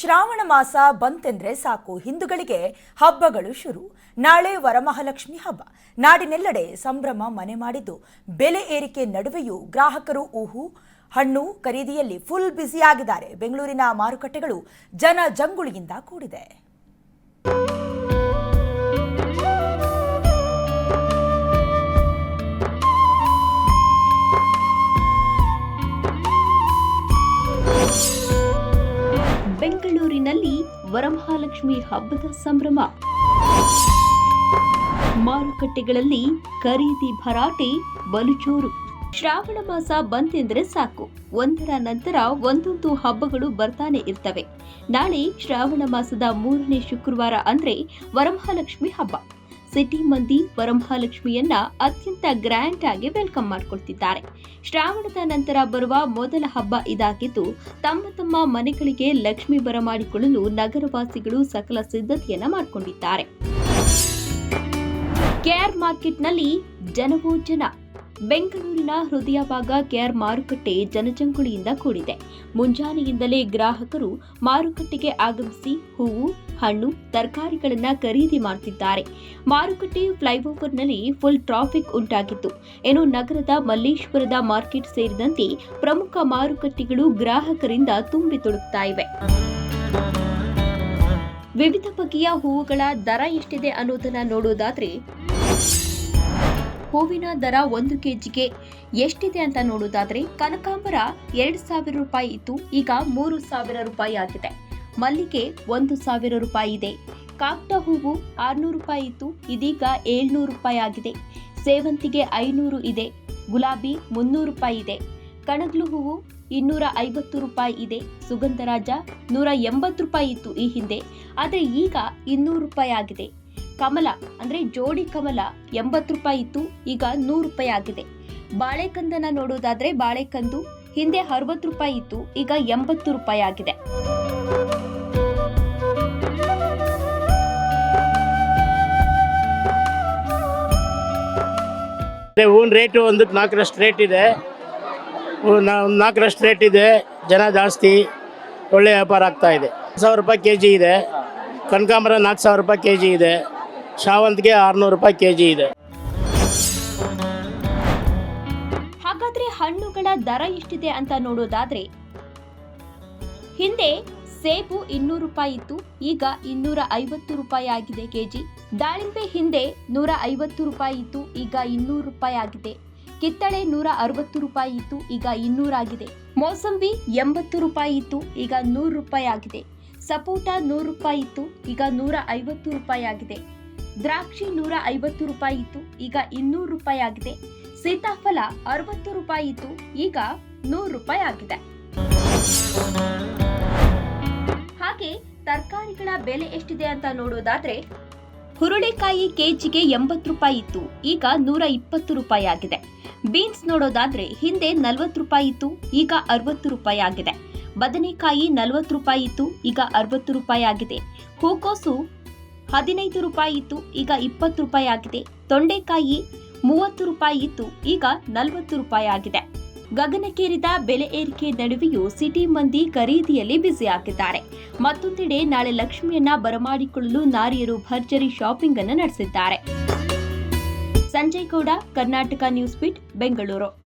ಶ್ರಾವಣ ಮಾಸ ಬಂತೆಂದ್ರೆ ಸಾಕು. ಹಿಂದೂಗಳಿಗೆ ಹಬ್ಬಗಳು ಶುರು. ನಾಳೆ ವರಮಹಾಲಕ್ಷ್ಮಿ ಹಬ್ಬ. ನಾಡಿನೆಲ್ಲೆಡೆ ಸಂಭ್ರಮ ಮನೆ ಮಾಡಿದ್ದು. ಬೆಲೆ ಏರಿಕೆ ನಡುವೆಯೂ ಗ್ರಾಹಕರು ಊಹು. ಹಣ್ಣು ಖರೀದಿಯಲ್ಲಿ ಫುಲ್ ಬ್ಯುಸಿಯಾಗಿದ್ದಾರೆ ಬೆಂಗಳೂರಿನ ಮಾರುಕಟ್ಟೆಗಳು ಜನ ಜಂಗುಳಿಯಿಂದ ಕೂಡಿದೆ. ವರಮಹಾಲಕ್ಷ್ಮಿ ಹಬ್ಬದ ಸಂಭ್ರಮ. ಮಾರುಕಟ್ಟೆಗಳಲ್ಲಿ ಖರೀದಿ ಭರಾಟೆ ಬಲುಜೋರು ಶ್ರಾವಣ ಮಾಸ ಬಂತೆಂದ್ರೆ ಸಾಕು. ಒಂದರ ನಂತರ ಒಂದೊಂದು ಹಬ್ಬಗಳು ಬರ್ತಾನೆ ಇರ್ತವೆ. ನಾಳೆ ಶ್ರಾವಣ ಮಾಸದ ಮೂರನೇ ಶುಕ್ರವಾರ ಅಂದ್ರೆ ವರಮಹಾಲಕ್ಷ್ಮಿ ಹಬ್ಬ. ಸಿಟಿ ಮಂದಿ ವರಮಹಾಲಕ್ಷ್ಮಿಯನ್ನ ಅತ್ಯಂತ ಗ್ರ್ಯಾಂಡ್ ಆಗಿ ವೆಲ್ಕಮ್ ಮಾಡ್ಕೊಳ್ತಿದ್ದಾರೆ. ಶ್ರಾವಣದ ನಂತರ ಬರುವ ಮೊದಲ ಹಬ್ಬ ಇದಾಗಿದ್ದು, ತಮ್ಮ ತಮ್ಮ ಮನೆಗಳಿಗೆ ಲಕ್ಷ್ಮಿ ಬರಮಾಡಿಕೊಳ್ಳಲು ನಗರವಾಸಿಗಳು ಸಕಲ ಸಿದ್ಧತೆಯನ್ನ ಮಾಡಿಕೊಂಡಿದ್ದಾರೆ. ಕೇರ್ ಮಾರ್ಕೆಟ್ನಲ್ಲಿ ಜನವೋ ಜನ. ಬೆಂಗಳೂರಿನ ಹೃದಯ ಭಾಗ ಕೆಆರ್ ಮಾರುಕಟ್ಟೆ ಜನಜಂಗುಳಿಯಿಂದ ಕೂಡಿದೆ. ಮುಂಜಾನೆಯಿಂದಲೇ ಗ್ರಾಹಕರು ಮಾರುಕಟ್ಟೆಗೆ ಆಗಮಿಸಿ ಹೂವು, ಹಣ್ಣು, ತರಕಾರಿಗಳನ್ನು ಖರೀದಿ ಮಾಡುತ್ತಿದ್ದಾರೆ ಮಾರುಕಟ್ಟೆ ಫ್ಲೈಓವರ್ನಲ್ಲಿ ಫುಲ್ ಟ್ರಾಫಿಕ್ ಉಂಟಾಗಿತ್ತು. ಇನ್ನು ನಗರದ ಮಲ್ಲೇಶ್ವರದ ಮಾರ್ಕೆಟ್ ಸೇರಿದಂತೆ ಪ್ರಮುಖ ಮಾರುಕಟ್ಟೆಗಳು ಗ್ರಾಹಕರಿಂದ ತುಂಬಿ ತುಳುಕ್ತಾ ಇವೆ. ವಿವಿಧ ಬಗೆಯ ಹೂವುಗಳ ದರ ಎಷ್ಟಿದೆ ಅನ್ನೋದನ್ನ ನೋಡೋದಾದ್ರೆ ಹೂವಿನ ದರ ಒಂದು ಕೆಜಿಗೆ ಎಷ್ಟಿದೆ ಅಂತ ನೋಡೋದಾದ್ರೆ ಕನಕಾಂಬರ ಎರಡು ಸಾವಿರ ರೂಪಾಯಿ ಇತ್ತು, ಈಗ ಮೂರು ಸಾವಿರ ರೂಪಾಯಿ ಆಗಿದೆ. ಮಲ್ಲಿಗೆ ಒಂದು ಸಾವಿರ ರೂಪಾಯಿ ಇದೆ. ಕಾಕ್ಟ ಹೂವು ಆರ್ನೂರು ರೂಪಾಯಿ ಇತ್ತು, ಇದೀಗ ಏಳ್ನೂರು ರೂಪಾಯಿ ಆಗಿದೆ. ಸೇವಂತಿಗೆ ಐನೂರು ಇದೆ, ಗುಲಾಬಿ ಮುನ್ನೂರು ರೂಪಾಯಿ ಇದೆ. ಕಣಗ್ಲು ಹೂವು ಇನ್ನೂರ ಐವತ್ತು ರೂಪಾಯಿ ಇದೆ, ಸುಗಂಧರಾಜ ನೂರ ಎಂಬತ್ತು ರೂಪಾಯಿ ಇತ್ತು ಈ ಹಿಂದೆ, ಆದರೆ ಈಗ ಇನ್ನೂರು ರೂಪಾಯಿ ಆಗಿದೆ. ಕಮಲ, ಅಂದ್ರೆ ಜೋಡಿ ಕಮಲ, ಎಂಬತ್ತು ರೂಪಾಯಿ ಇತ್ತು, ಈಗ ನೂರು ರೂಪಾಯಿ ಆಗಿದೆ. ಬಾಳೆಕಂದನ ನೋಡೋದಾದ್ರೆ ಬಾಳೆಕಂದು, ಹಿಂದೆ ಅರವತ್ತು ರೂಪಾಯಿ ಇತ್ತು, ಈಗ ಎಂಬತ್ತು ರೂಪಾಯಿ ಆಗಿದೆ. ಹೂವಿನ ರೇಟು ಒಂದು ನಾಲ್ಕರಷ್ಟು ರೇಟ್ ಇದೆ. ನಾಲ್ಕರಷ್ಟು ರೇಟ್ ಇದೆ, ಜನ ಜಾಸ್ತಿ, ಒಳ್ಳೆ ವ್ಯಾಪಾರ ಆಗ್ತಾ ಇದೆ. ಸಾವಿರ ರೂಪಾಯಿ ಕೆ ಜಿ ಇದೆ, ಕನಕಾಂಬರ ನಾಲ್ಕು ಸಾವಿರ ರೂಪಾಯಿ ಕೆ ಜಿ ಇದೆ. ಶಾವಂತಿಗೆ ಆರುನೂರು ರೂಪಾಯಿ ಕೆ ಜಿ ಇದೆ. ಹಾಗಾದ್ರೆ ಹಣ್ಣುಗಳ ದರ ಎಷ್ಟಿದೆ ಅಂತ ನೋಡೋದಾದ್ರೆ, ಹಿಂದೆ ಸೇಬು ಇನ್ನೂರು ರೂಪಾಯಿ ಇತ್ತು, ಈಗ ಇನ್ನೂರ ಐವತ್ತು ರೂಪಾಯಿ ಆಗಿದೆ ಕೆಜಿ. ದಾಳಿಂಬೆ ಹಿಂದೆ ನೂರ ಐವತ್ತು ರೂಪಾಯಿ ಇತ್ತು, ಈಗ ಇನ್ನೂರು ರೂಪಾಯಿ ಆಗಿದೆ. ಕಿತ್ತಳೆ ನೂರ ಅರವತ್ತು ರೂಪಾಯಿ ಇತ್ತು, ಈಗ ಇನ್ನೂರಾಗಿದೆ ಮೋಸಂಬಿ ಎಂಬತ್ತು ರೂಪಾಯಿ ಇತ್ತು, ಈಗ ನೂರು ರೂಪಾಯಿ ಆಗಿದೆ. ಸಪೋಟ ನೂರು ರೂಪಾಯಿ ಇತ್ತು, ಈಗ ನೂರ ಐವತ್ತು ರೂಪಾಯಿ ಆಗಿದೆ. ದ್ರಾಕ್ಷಿ ನೂರ ಐವತ್ತು ರೂಪಾಯಿ ಇತ್ತು, ಈಗ ಇನ್ನೂರು ರೂಪಾಯಿ ಆಗಿದೆ. ಸೀತಾಫಲ ಅರವತ್ತು ರೂಪಾಯಿ ಇತ್ತು, ಈಗ ನೂರು ರೂಪಾಯಿ ಆಗಿದೆ. ಹಾಗೆ ತರಕಾರಿಗಳ ಬೆಲೆ ಎಷ್ಟಿದೆ ಅಂತ ನೋಡೋದಾದ್ರೆ, ಹುರುಳಿಕಾಯಿ ಕೆಜಿಗೆ ಎಂಬತ್ತು ರೂಪಾಯಿ ಇತ್ತು, ಈಗ ನೂರ ಇಪ್ಪತ್ತು ರೂಪಾಯಿ ಆಗಿದೆ. ಬೀನ್ಸ್ ನೋಡೋದಾದ್ರೆ ಹಿಂದೆ ನಲವತ್ತು ರೂಪಾಯಿ ಇತ್ತು, ಈಗ ಅರವತ್ತು ರೂಪಾಯಿ ಆಗಿದೆ. ಬದನೆಕಾಯಿ ನಲವತ್ತು ರೂಪಾಯಿ ಇತ್ತು, ಈಗ ಅರವತ್ತು ರೂಪಾಯಿ ಆಗಿದೆ. ಹೂಕೋಸು ಹದಿನೈದು ರೂಪಾಯಿ ಇತ್ತು, ಈಗ ಇಪ್ಪತ್ತು ರೂಪಾಯಿ ಆಗಿದೆ. ತೊಂಡೆಕಾಯಿ ಮೂವತ್ತು ರೂಪಾಯಿ ಇತ್ತು, ಈಗ ನಲವತ್ತು ರೂಪಾಯಿ ಆಗಿದೆ. ಗಗನಕ್ಕೇರಿದ ಬೆಲೆ ಏರಿಕೆ ನಡುವೆಯೂ ಸಿಟಿ ಮಂದಿ ಖರೀದಿಯಲ್ಲಿ ಬ್ಯುಸಿ ಆಗಿದ್ದಾರೆ. ಮತ್ತೊಂದೆಡೆ ನಾಳೆ ಲಕ್ಷ್ಮಿಯನ್ನ ಬರಮಾಡಿಕೊಳ್ಳಲು ನಾರಿಯರು ಭರ್ಜರಿ ಶಾಪಿಂಗ್ ಅನ್ನು ನಡೆಸಿದ್ದಾರೆ. Sanjay Gowda, Karnataka news bit Bengaluru.